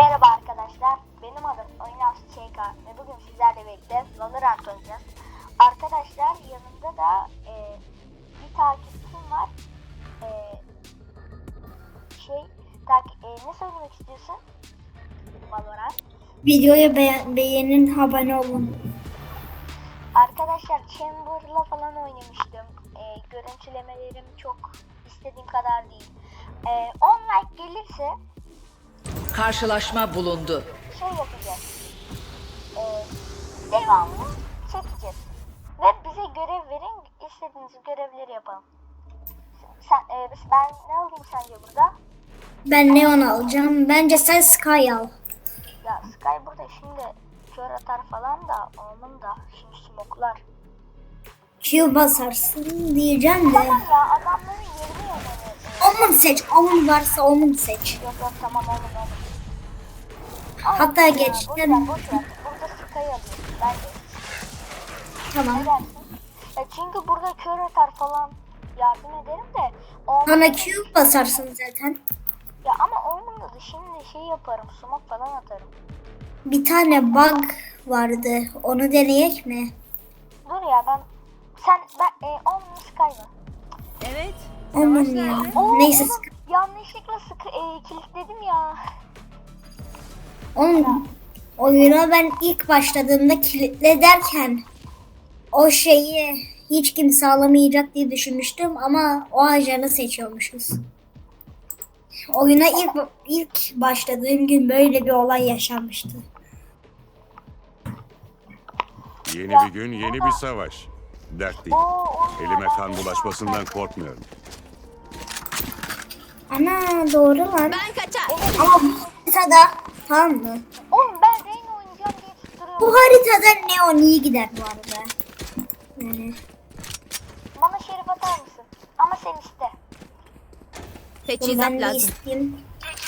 Merhaba arkadaşlar, benim adım Oyunaf ÇK ve bugün sizlerle birlikte Valorant oynayacağız. Arkadaşlar yanımda da e, bir takipçim var. E, şey, tak, e, ne söylemek istiyorsun? Valorant. Videoyu beğen beğenin, abone olun. Karşılaşma bulundu. şey yapacağız. Ee, devamlı çekeceğiz. Ve bize görev verin, istediğiniz görevleri yapalım. Sen, e, ben ne alayım sence burada? Ben Neon alacağım. Bence sen Sky al. Ya Sky burada şimdi kör atar falan da onun da şimdi smoklar. Q basarsın diyeceğim de. Tamam ya adamların yerini öğreniyor. Omun seç. Omun varsa Omun seç. Yok yok tamam oğlum oğlum. Hatta Ya, geçtim. Boş ver. Burada Sky alayım bence. Tamam. Ne dersin? Ya çünkü burada kör atar falan yardım ederim de. onun- Bana Q basarsın zaten. Ya ama olmadı da şimdi şey yaparım, sumak falan atarım. Bir tane bug vardı. Onu deneyek mi? Dur ya ben, sen, ben, e, Omni Sky mı? Evet. Savaş ya. Oo, Neyse. oğlum, yanlışlıkla sıkı, e, kilitledim ya. Oğlum oyuna ben ilk başladığımda kilitle derken o şeyi hiç kimse alamayacak diye düşünmüştüm ama o ajanı seçiyormuşuz. Oyuna ilk ilk başladığım gün böyle bir olay yaşanmıştı. Yeni bir gün, yeni bir savaş. Dert değil. Elime kan bulaşmasından korkmuyorum. Ana doğru lan. Ben kaçar. Ama bu haritada tamam mı? Oğlum ben Reyna oynayacağım diye tutturuyorum. Bu haritada Neon iyi gider bu arada. Yani Bana şerif atar mısın? Ama sen iste. Teçhizat ben de lazım. isteyeyim.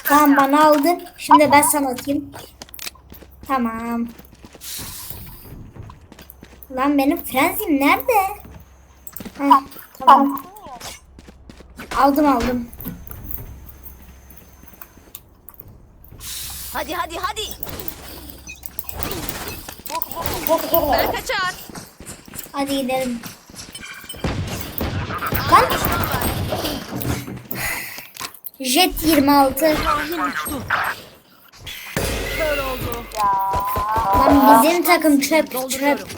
Tamam bana aldın. Şimdi ben sana atayım. Tamam. Lan benim frenzim nerede? Heh, tamam. Bilmiyorum. Aldım aldım. Hadi hadi hadi. Ben kaçar. Hadi gidelim. Lan. Jet 26. Kör oldu. Ya. Lan bizim takım çöp çöp.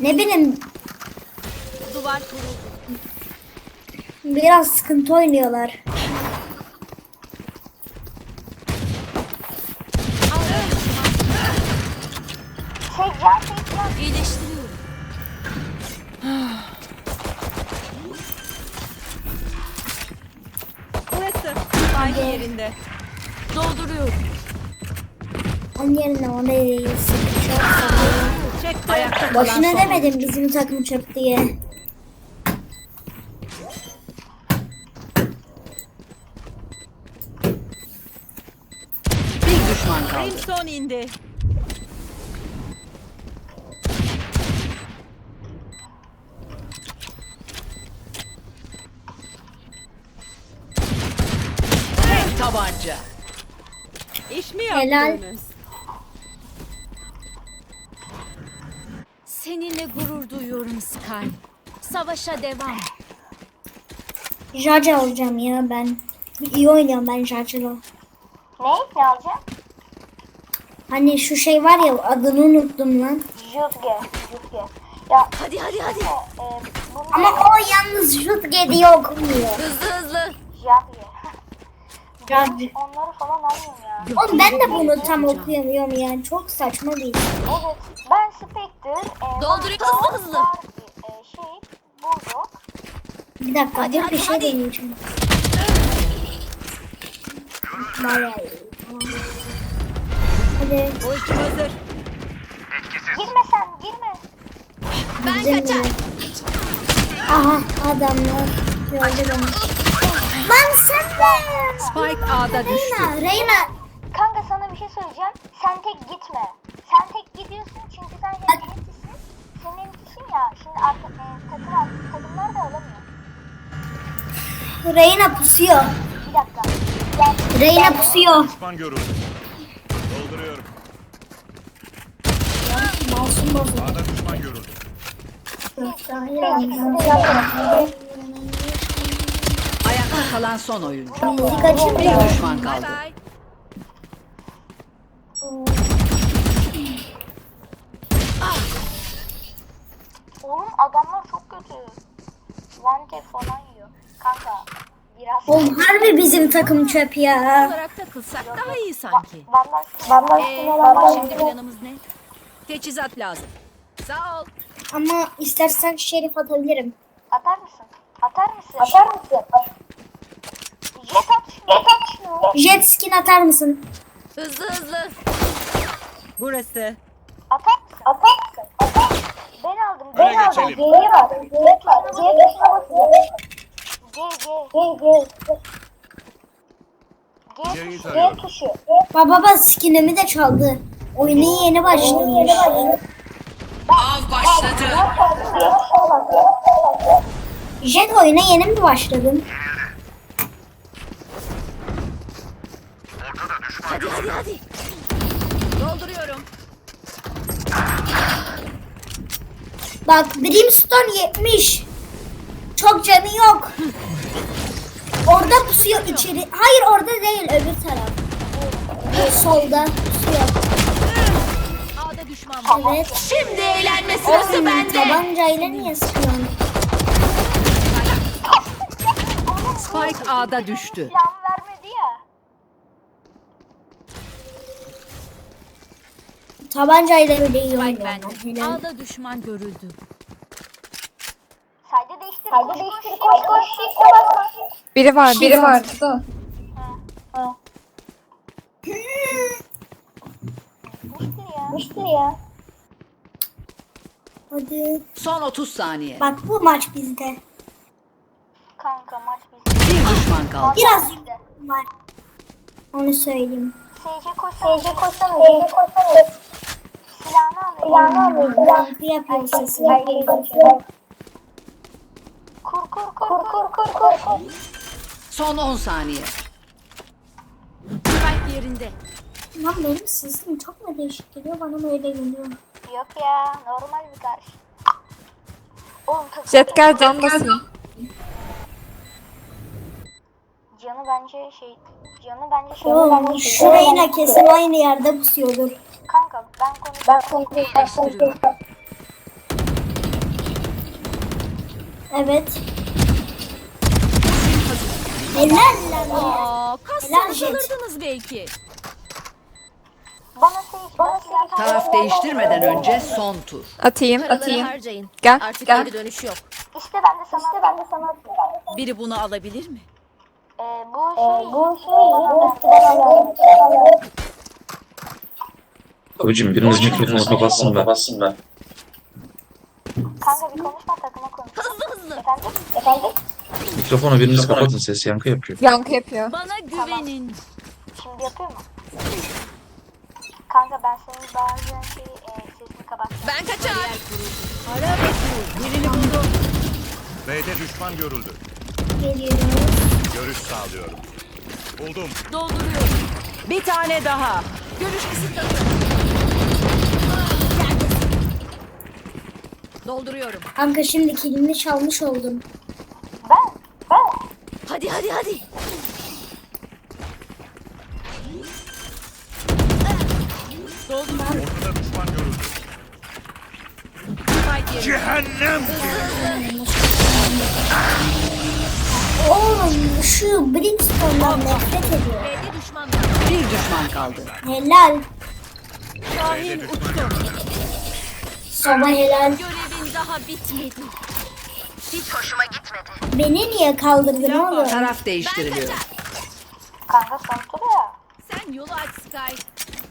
Ne bileyim Duvar kuruldu. biraz sıkıntı oynuyorlar. Şey can şey can. İyileştiriyorum. Burası. Aynı yerinde. Dolduruyorum. Onun yerine ona değilsin. Çek ayakta kalan Boşuna son. demedim bizim takım çöp diye. Bir düşman kaldı. Crimson indi. Tek tabanca. İş mi Helal. yaptınız? Seninle gurur duyuyorum Sky. Savaşa devam. Jarger alacağım ya ben. İyi oynuyorum ben Jarger'ı. Ne? Alacağım? Hani şu şey var ya adını unuttum lan. Jutge. Jutge. Ya Hadi hadi hadi. e, bunu Ama o yalnız Jutge diye okumuyor. Hızlı hızlı. Jahye. Jarger. Onları falan almıyorum ya. Oğlum ben de bunu tam okuyamıyorum yani. Çok saçma bir isim. Evet. Ben Spectre. E, Dolduruyor, hızlı hızlı. E, şey. Bulldog. Bir dakika Hadi, hadi, bir şey hadi. deneyeceğim. Bayağı iyi. Hadi. Hazır. Girme sen girme. Ben güzel kaçar. oyun. Aha adamlar gördü beni. Lan sen de. Spike A'da düştü. Reyna, Reyna. Kanka sana bir şey söyleyeceğim. Sen tek gitme. Sen tek gidiyorsun çünkü sen yöneticisin. Senin yöneticisin ya. Şimdi arka, e, takım, takımlar da alamıyor. Reyna pusuyor. Bir dakika. Gel. Reyna pusuyor. Düşman görüldü. Dolduruyorum. Masum bozuldu. A'da düşman görüldü. Ayakta kalan son oyuncu. Bizi kaçırmıyor. Bir düşman kaldı. Bye. Oğlum adamlar çok kötü. One tap falan yiyor. Kanka biraz Oğlum harbi bizim takım çöp ya. olarak takılsak daha iyi sanki. Vandal Vandal Ee, şimdi planımız ne? Teçhizat lazım. Sağ ol. Ama istersen şerif atabilirim. atar mısın? Atar mısın? Atar mısın? Jet at şunu. Jet at şunu. Jet skin atar mısın? Hızlı hızlı. Burası. Atar mısın? Atar mısın? Atar. Ben aldım. Ben aldım. geçelim. G'ye bak. G'ye bak. G'ye. G G. G G. G. G tarıyorum. tuşu. Baba baba skinimi de çaldı. Oyuna yeni başlamış. Av başladı. Jet oyuna yeni mi başladın? Hadi hadi hadi. Dolduruyorum. Bak Brimstone 70. Çok canı yok. Orada pusuyor içeri. Hayır orada değil öbür taraf. Ee, solda pusuyor. A'da düşman var. Evet. Şimdi eğlenme sırası Oğlum, bende. Tabancayla niye sıkıyorsun? Spike A'da düştü. Tabancayla öyle iyi bende. Helal. A'da düşman görüldü. Sayda değiştir. Sayda değiştir. Koş koş koş. Biri var, biri var. Ya. Değiştir ya. Hadi. Son 30 saniye. Bak bu maç bizde. Kanka maç bizde. Bir düşman kaldı. Biraz var. Onu söyleyeyim. SC koşsana. SC koşsana. SC koşsana. Silahını al. Silahını al. Yankı yapıyor sesi. Kur kur kur kur kur kur kur. Son 10 saniye. Spike yerinde. Lan benim sesim çok mu değişik geliyor? Bana mı öyle geliyor? Yok ya normal bir karış. Oğlum takım Jet canı bence şey canı bence şey Oğlum şurayla kesin aynı yerde pusuyordur. kanka ben konu ben konu Evet. Helal lan alırdınız belki. bana şey bana silah Taraf değiştirmeden önce son tur. Atayım, Paraları atayım. harcayın. Gel, Artık gel. geri dönüş yok. İşte ben de sana işte ben de sana Biri bunu alabilir mi? Ee, bu şey bu şey Abicim biriniz mikrofonu kapatsın be. Kapatsın be. kanka bir konuşma takıma konuş. Hızlı hızlı. Efendim? Efendim? Mikrofonu biriniz kapatın ses yankı yapıyor. Yankı yapıyor. Bana güvenin. Şimdi yapıyor mu? Kanka ben senin bazen şey e, sesini kapatacağım. Ben kaçar. Ara Birini buldum. B'de düşman görüldü. Geliyorum. Görüş sağlıyorum. Buldum. Dolduruyorum. Bir tane daha. Görüş kısıtladı. Dolduruyorum. Kanka şimdi kilimi çalmış oldum. Ben ben Hadi hadi hadi. Ortada düşman görüldü. Cehennem! Şu Brimstone'dan nefret ediyor. B'de düşman var. Bir düşman kaldı. Helal. Şahin uçtu. Sana helal. Görevin daha bitmedi. Beni niye kaldırdın oğlum? Taraf değiştiriliyor. kanka tur ya. Sen yolu aç Sky.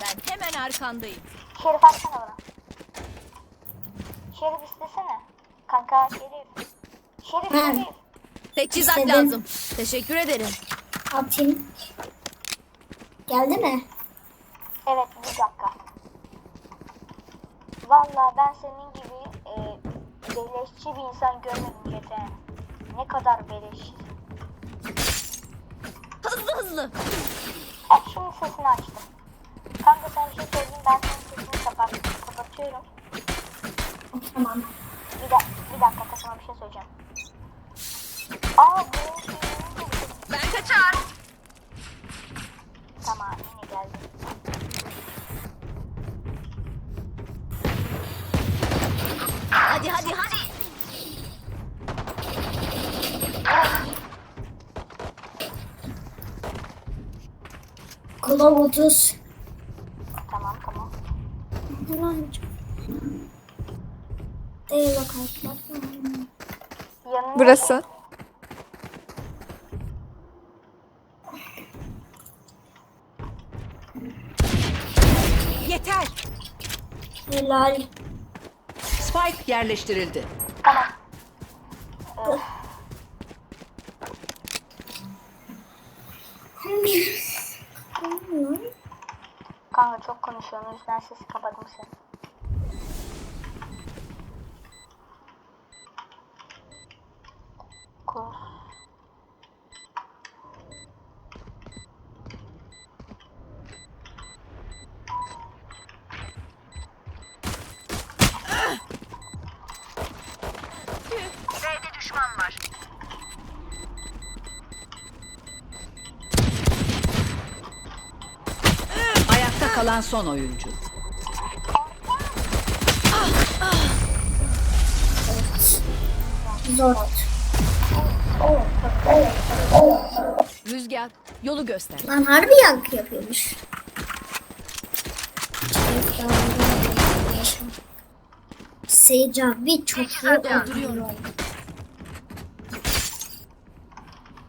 Ben hemen arkandayım. Şerif atsana bana. Şerif istesene. Kanka Şerif. Şerif. Şerif. Teçhizat İstedim. lazım. Teşekkür ederim. Atayım. Geldi mi? Evet bir dakika. Valla ben senin gibi e, beleşçi bir insan görmedim Cete. Ne kadar beleşçi. hızlı. Ha, şimdi sesini açtım. Kanka sen bir şey söyleyeyim ben senin sesini kapat kapatıyorum. Tamam. Bir, da bir dakika takıma bir şey söyleyeceğim. Aa bu Ben kaçar. Tamam yine geldi. Hadi hadi hadi. 30. Tamam tamam. Yalancı. Değil arkadaşlar. Yanında Burası. Yeter. Helal. Spike yerleştirildi. Tamam. Kanka çok konuşuyorsun o yüzden sesi kapadım seni. Cool. Kalan son oyuncu. Zor. Rüzgar yolu göster. Lan harbi yankı yapıyormuş. Sage abi çok iyi oynuyor.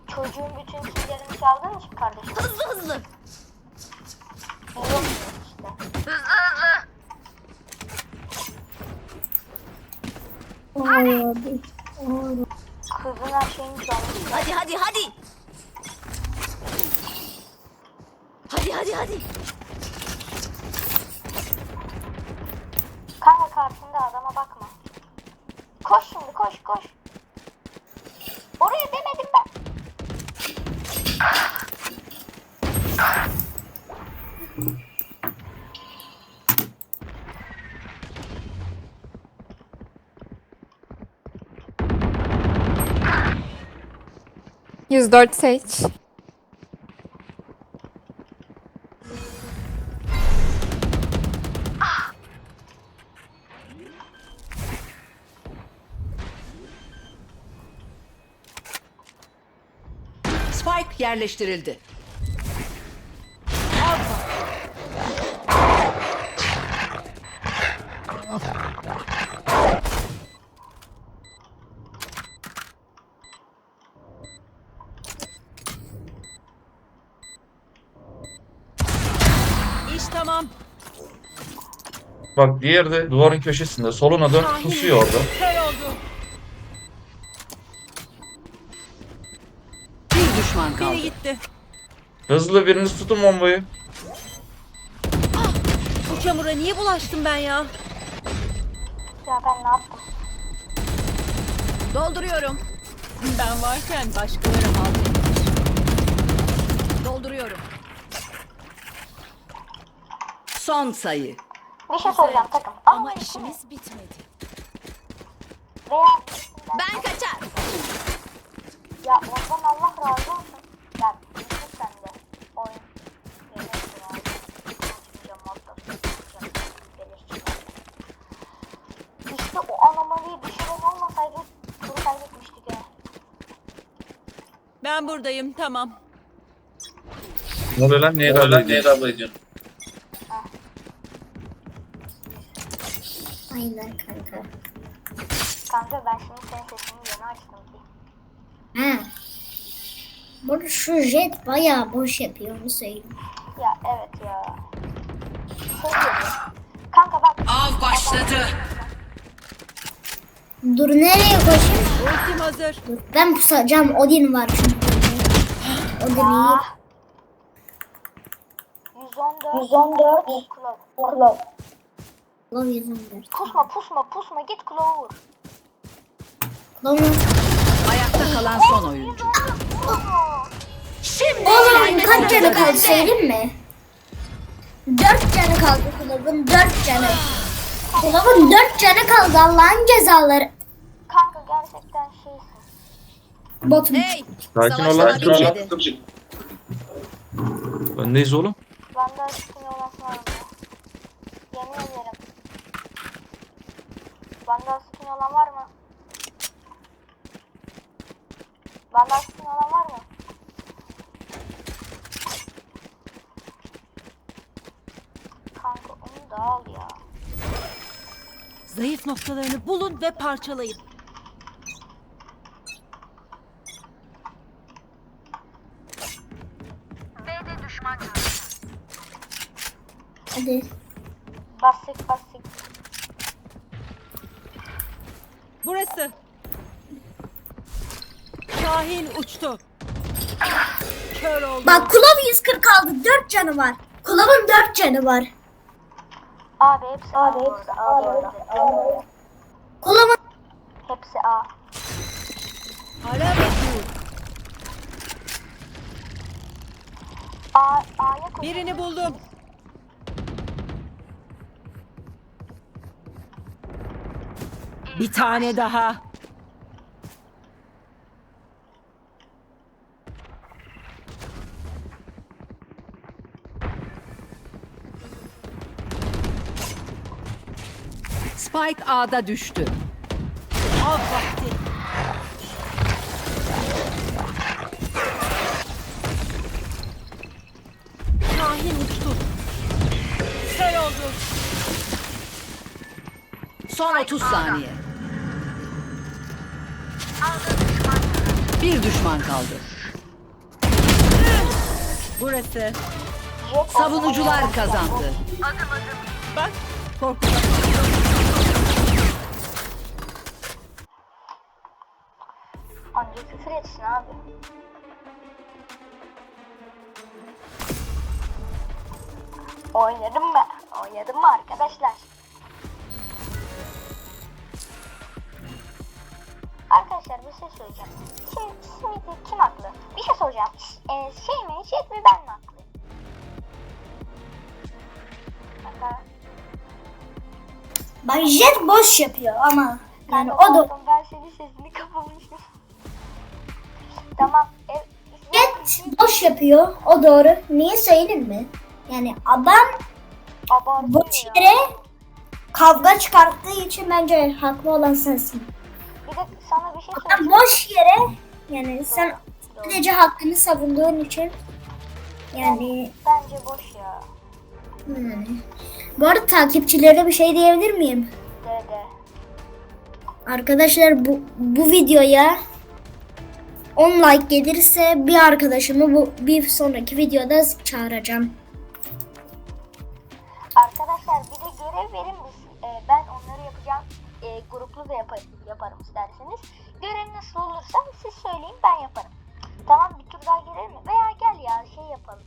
Çocuğun bütün killerini çaldın mı kardeşim? Hızlı hızlı. Abi. Kızın her şeyini çalmış. Hadi hadi hadi. Hadi hadi hadi. Kanka karşında adama bakma. Koş şimdi koş koş. 104 seç. Spike yerleştirildi. Bak diğeri de duvarın köşesinde. Soluna dön pusuyor orada. Bir düşman Biri kaldı. gitti. Hızlı biriniz tutun bombayı. Bu çamura niye bulaştım ben ya? Ya ben ne yaptım? Dolduruyorum. Ben varken başkaları halt ediyor. Dolduruyorum. Son sayı. Bir şey soracağım takım. Ama Ama işimiz bitmedi. veya Ben kaçar. ya ondan Allah razı olsun. Ya bilsin sen de. Oyun. İşte o anomalıyı düşüren olmasaydı turu kaybetmiştik ya. Ben buradayım tamam. Ne oluyor lan? Neye abla ediyorsun? Aynen jet bayağı boş yapıyor onu söyleyeyim. Ya evet ya. Kanka bak. Av başladı. Dur nereye koşayım? Ultim hazır. Dur ben pusacağım. Odin var çünkü. Odin iyi. Ya. 114. 114. Klov. Klov. Love 114. Pusma pusma pusma git Klov'a vur. Love Ayakta kalan son oyuncu. Şimdi Oğlum kaç canı kaldı söyleyeyim mi? Dört canı kaldı kulübün dört canı. Kulübün dört canı kaldı Allah'ın cezaları. Kanka gerçekten şeysin. Botum. Hey! Sakin ol lan. daha bitmedi. Öndeyiz oğlum. Bende üstüne olan var mı? Yemin ederim. Bende üstüne olan var mı? Bende üstüne olan var mı? Kanka onu da al ya. Zayıf noktalarını bulun ve parçalayın. Hadi. Bastık bastık. Burası. Şahin uçtu. Kör oldu. Bak kulüp 140 kaldı dört canı var. Kulübün dört canı var. Abi hepsi A. Abi hepsi A. Hepsi A. Ara ve dur. A A'ya koy. Birini buldum. Bir tane daha. Spike A'da düştü. Av vakti. Şahin uçtu. Kör oldu. Son 30 saniye. Bir düşman kaldı. Burası. Savunucular kazandı. Bak. Korkacak. Küfür etsin abi. Oynadım mı? Oynadım mı arkadaşlar? Arkadaşlar bir şey söyleyeceğim. Şey, Smith'i kim haklı? Bir şey soracağım. Ee, şey mi, Jet mi, ben mi haklı? Kanka, Bak jet boş yapıyor ama. Yani kanka o da Ben senin sesini kapamışım. Tamam. E, boş yapıyor. O doğru. Niye söyleyeyim mi? Yani adam Abartıyor boş ya. yere kavga çıkarttığı için bence haklı olan sensin. Bir de sana bir şey Adam söyleyeceğim. boş yere yani sen sadece hakkını savunduğun için yani Bence boş ya. hmm. Bu arada takipçilere bir şey diyebilir miyim? Dede. Arkadaşlar bu, bu videoya 10 like gelirse bir arkadaşımı bu bir sonraki videoda çağıracağım. Arkadaşlar bir de görev verin biz. e, ben onları yapacağım. E, gruplu da yapar, yaparım isterseniz. Görev nasıl olursa siz söyleyin ben yaparım. Tamam bir tur daha gelir mi? Veya gel ya şey yapalım.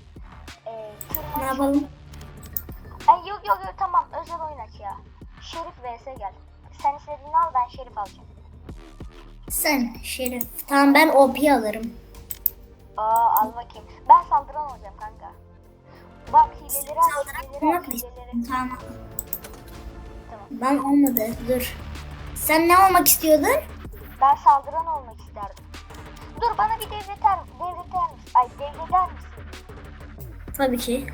E, tırmanış- Ne yapalım? Ay, yok yok yok tamam özel oyun aç ya. Şerif vs gel. Sen istediğini al ben Şerif alacağım. Sen Şerif. Tamam ben OP alırım. Aa al bakayım. Ben saldıran olacağım kanka. Bak hileleri aç hileleri aç hileleri. Tamam. Tamam. Ben olmadı. Dur. Sen ne olmak istiyordun? Ben saldıran olmak isterdim. Dur bana bir devreter, devreter misin? Ay devreder misin? Tabii ki.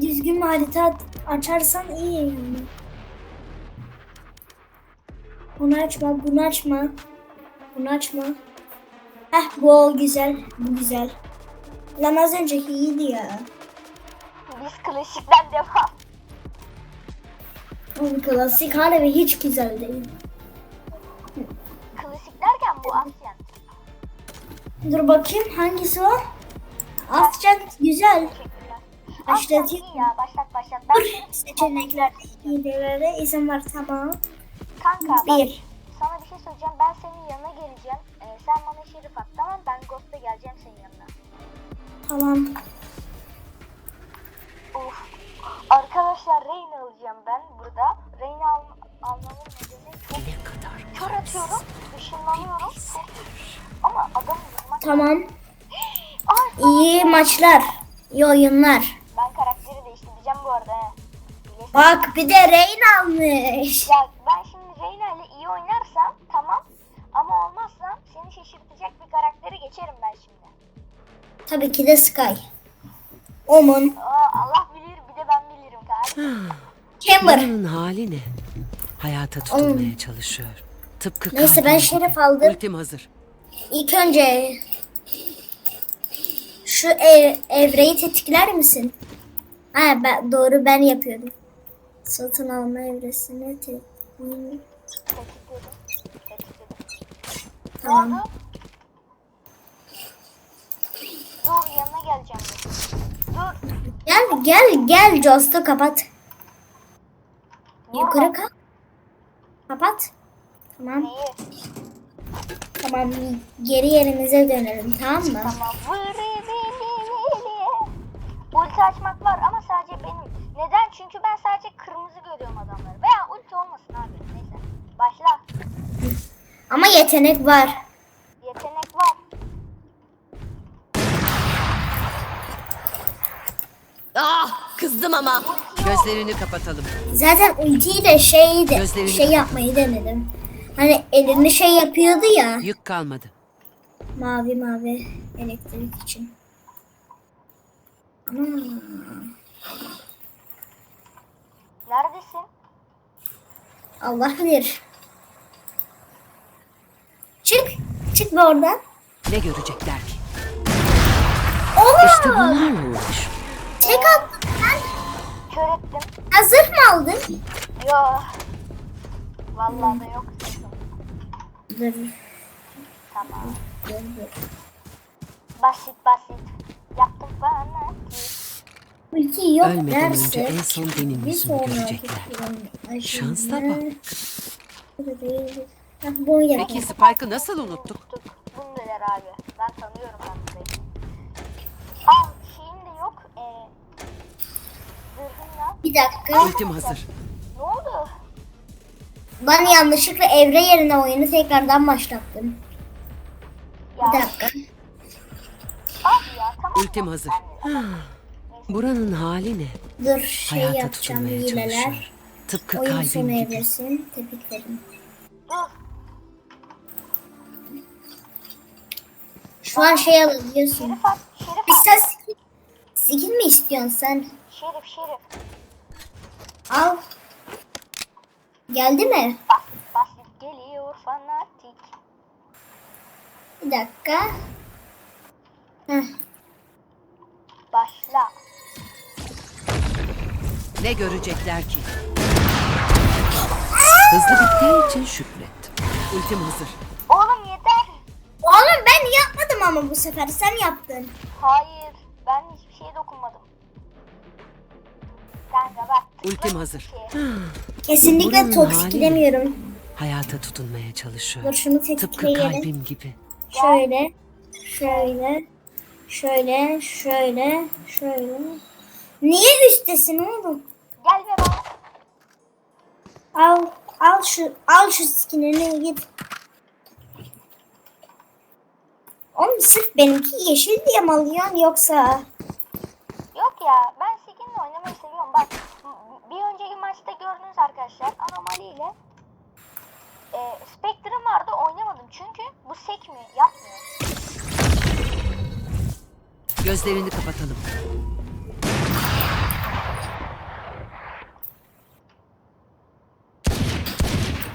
Düzgün bir harita açarsan iyi yani. Bunu açma, bunu açma. Bunu açma. Heh bu o güzel, bu güzel. Lan az önceki iyiydi ya. Biz klasikten devam. O klasik harbi hiç güzel değil. Klasik derken bu Asyan. Dur bakayım hangisi o? Ascan güzel. Başlatayım. Ya başlat başlat. Ben Dur seçenekler hilelere izin var tamam. kanka bak, Bir. sana bir şey söyleyeceğim. Ben senin yanına geleceğim. Ee, sen bana şerif at tamam Ben Ghost'a geleceğim senin yanına. Tamam. Of. Arkadaşlar Reyna alacağım ben burada. Reyna al almamın nedeni çok kör atıyorum. ışınlanıyorum. Ama adamı vurmak... Tamam. Ay İyi maçlar. İyi oyunlar. Değiştireceğim bu arada he. Bak bir de Rain almış. Ya ben şimdi Reyna ile iyi oynarsam tamam. Ama olmazsa seni şaşırtacak bir karakteri geçerim ben şimdi. Tabii ki de Sky. Omun. Aa, Allah bilir bir de ben bilirim kardeşim. Chamber. Buranın hali ne? Hayata tutunmaya çalışıyor. Tıpkı Neyse ben şeref aldım. Ultim hazır. İlk önce şu ev, evreyi tetikler misin? Ha ben, doğru ben yapıyordum. Satın alma evresini te- Tetikledim. Tetikledim. Ne Tamam. Dur yanına geleceğim. Dur. Dur. Gel gel gel Jost'u kapat. Yukarı kalk. Kapat. Tamam. Neyi? Tamam geri yerimize dönelim tamam mı? Tamam. Ulti açmak var ama sadece benim. Neden? Çünkü ben sadece kırmızı görüyorum adamları. Veya ulti olmasın abi. Neyse. Başla. Ama yetenek var. Yetenek var. Ah kızdım ama. Gözlerini kapatalım. Zaten ultiyi de şey de Gözlerini şey yapmayı denedim. Hani elini şey yapıyordu ya. Yük kalmadı. Mavi mavi elektrik için. Neredesin? Allah bilir. Çık. Çık be oradan. Ne görecekler ki? Oha! İşte bunlarla uğraş. Tek attın sen. Kör ettim. Hazır mı aldın? Yo. Vallahi da yok. Dur. Tamam. Dur dur. Basit basit. Yaptım bana ki. Ulti yok Ölmeden önce derse. en son benim yüzümü görecekler. Şansa bak. Peki Spike'ı nasıl unuttuk? Bunu neler abi. Ben tanıyorum ben burayı. Aa şeyim de yok. Ee, zırhımla. Bir dakika. Ultim hazır. Ne oldu? Ben yanlışlıkla evre yerine oyunu tekrardan başlattım. Ya. Bir dakika. Ultim hazır. Buranın hali ne? Dur şey Hayata yapacağım tutunmaya hileler. çalışıyor. Tıpkı Oyun sonu kalbim gibi. evresin. Şu an şey alabiliyorsun. Şerif at. Şerif Bir at. skin, mi istiyorsun sen? Şerif şerif. Al. Geldi mi? Basit geliyor fanatik. Bir dakika. Heh. Başla. Ne görecekler ki? Hızlı bittiği için şükret. Ultim hazır. Oğlum yeter. Oğlum ben yapmadım ama bu sefer sen yaptın. Hayır. Ben hiçbir şeye dokunmadım. Kanka bak. Ultim hazır. Kesinlikle Buranın toksik hali gidemiyorum. Hayata tutunmaya çalışıyor. Dur şunu Tıpkı tetikleyelim. kalbim gibi. Şöyle. Şöyle. Şöyle. Şöyle. Şöyle. Niye üstesin oğlum? Gel be bana. Al. Al şu. Al şu skinini git. Oğlum sırf benimki yeşil diye mi alıyorsun yoksa? Yok ya ben skinle oynamayı seviyorum. Bak bir önceki maçta gördünüz arkadaşlar anomaliyle e, Spectre'ım vardı oynamadım çünkü bu sekmiyor yapmıyor. Gözlerini kapatalım.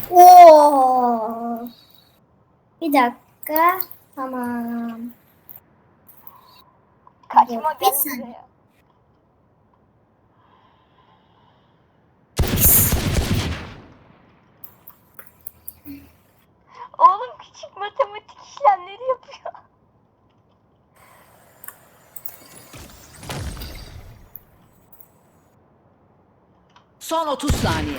Oo. Bir dakika. Tamam. Kaçma Bir gel saniye. buraya. Oğlum küçük matematik işlemleri yapıyor. Son 30 saniye.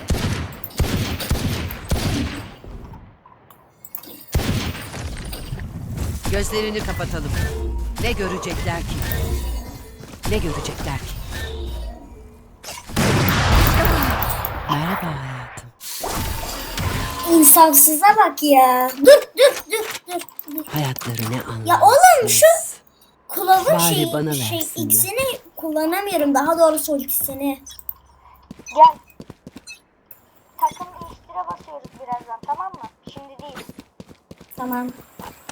Gözlerini kapatalım. Ne görecekler ki? Ne görecekler ki? Merhaba hayatım. insafsıza bak ya. Dur dur dur dur. dur. Hayatları ne anlamsız. Ya oğlum şu Kulavın Bari şey, bana şey versinler. ikisini kullanamıyorum. Daha doğrusu ultisini. Gel. Takım değiştire basıyoruz birazdan tamam mı? Şimdi değil. Tamam.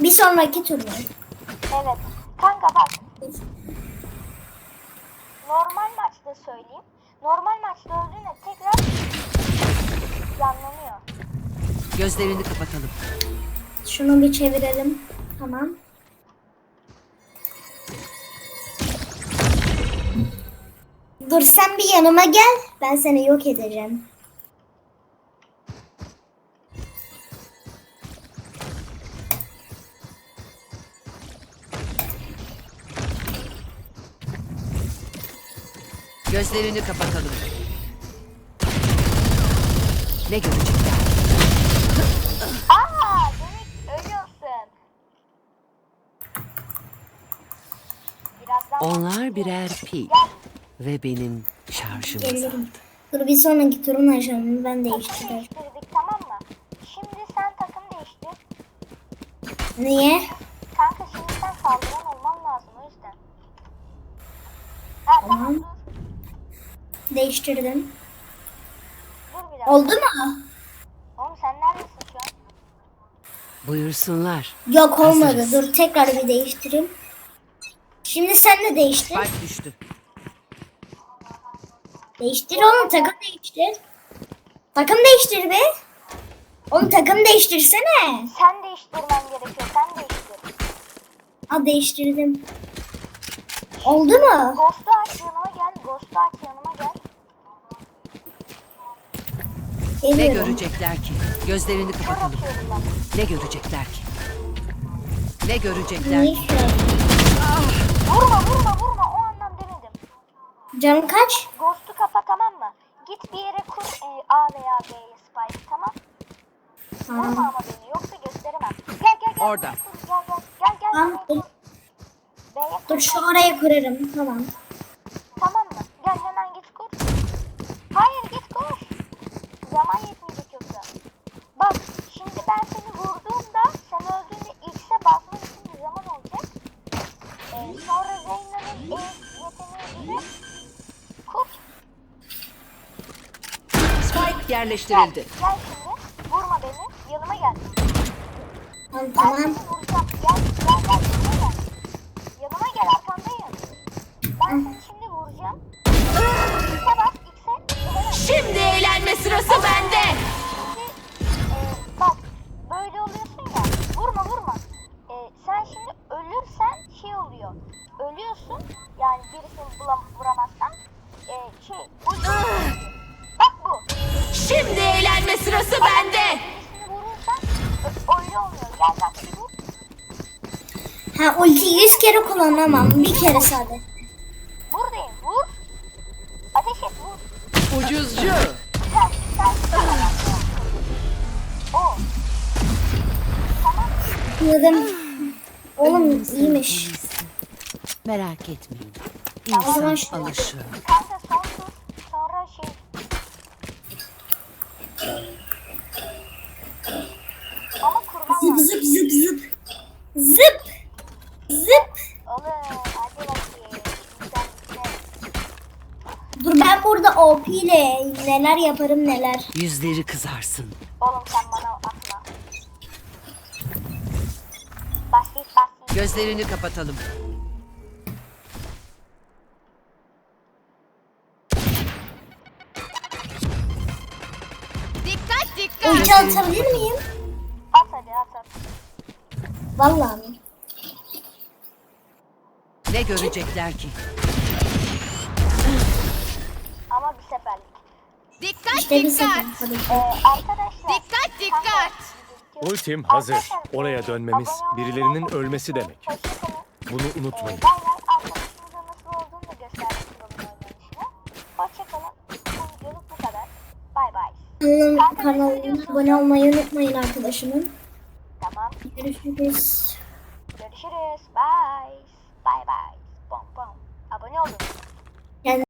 Bir sonraki tur mu? Evet. Kanka bak. Normal maçta söyleyeyim. Normal maçta öldüğünde tekrar canlanıyor. Gözlerini kapatalım. Şunu bir çevirelim. Tamam. Dur sen bir yanıma gel. Ben seni yok edeceğim. Gözlerini kapatalım. Ne görecekler? Aa, demek ölüyorsun. Birazdan Onlar birer pil ve benim şarjım azaldı. Dur bir sonraki turun ajanını ben değiştireceğim. değiştirdik tamam mı? Şimdi sen takım değiştir. Niye? Kanka şimdi sen saldıran olman lazım o yüzden. Ha tamam, Tamam. dur. Değiştirdim. Dur bir dakika. Oldu mu? Oğlum sen neredesin şu an? Buyursunlar. Yok olmadı. Hazırız. Dur tekrar bir değiştireyim. Şimdi sen de değiştir. Spike düştü. Değiştir oğlum takım değiştir. Takım değiştir be. Oğlum takım değiştirsene. Sen değiştirmen gerekiyor. Sen değiştir. Ha değiştirdim. Oldu mu? Ghost'u aç yanıma gel. Ghost'u aç yanıma gel. Ne Geliyorum. görecekler ki? Gözlerini Kör kapatalım. atıyorum ben. Ne görecekler ki? Ne görecekler ki? şu an? Vurma vurma vurma. O anlam demedim. Canım kaç? Ghost'u kapa tamam mı? Git bir yere kur e, A veya B'ye spike tamam. Vurma ama beni yoksa gösteremem. Gel gel gel. Orada. Kur, Gel gel gel gel. Tamam, B'ye dur. kur. Kur. Dur şu oraya kurarım. Tamam. Tamam mı? Gel hemen git kur. Hayır git koş. Zaman yetmeyecek yoksa. Bak şimdi ben seni vurduğumda sen öldüğünde X'e basman için bir zaman olacak. Ee, sonra Zeyna'nın E yeteneği gibi kur. Spike Gel. yerleştirildi. Gel şimdi. Vurma beni. Yanıma gel. Tamam Ben tamam. seni vuracağım. Gel gel gel yanıma gel. Yanıma gel arkandayım. Ben seni şimdi vuracağım. X'e bas X'e. Şimdi eğlenme sırası bende. Şimdi e, bak böyle oluyorsun ya vurma vurma. E, sen şimdi ölürsen şey oluyor. Ölüyorsun yani birisini bulam vuramazsan e, şey bu. Şimdi eğlenme sırası bende. Vur. Ha ulti 100 kere kullanamam. Bir kere sadece. Buradayım vur. Ateş et vur. Ucuzcu. Anladım. Oğlum iyiymiş. Merak etmeyin. İnsan alışıyor. Kanka son tur. Sonra şey. Ama kurban Zıp lazım. zıp zıp zıp. Zıp. Zıp. Oğlum hadi bakayım. Güzel güzel. Dur ben burada OP ile neler yaparım neler. Yüzleri kızarsın. Oğlum sen bana atma. Basit basit. Gözlerini kapatalım. Dikkat dikkat. Ulti atabilir miyim? At hadi at at. Vallahi mi? Ne görecekler ki? Dikkat İşte bir dikkat. sefer. Ee, arkadaşlar. Dikkat dikkat. Ultim hazır. Oraya dönmemiz birilerinin ölmesi demek. hoşçakalın. Bunu Ee, unutmayın. bay bay. Arkadaşımıza nasıl olduğunu da gösterdik Kural'ın oynanışını. Hoşçakalın. Bu videoluk bu kadar. Bay bay. Kanalım, kanalıma abone olmayı unutmayın arkadaşımın. Tamam. Görüşürüz.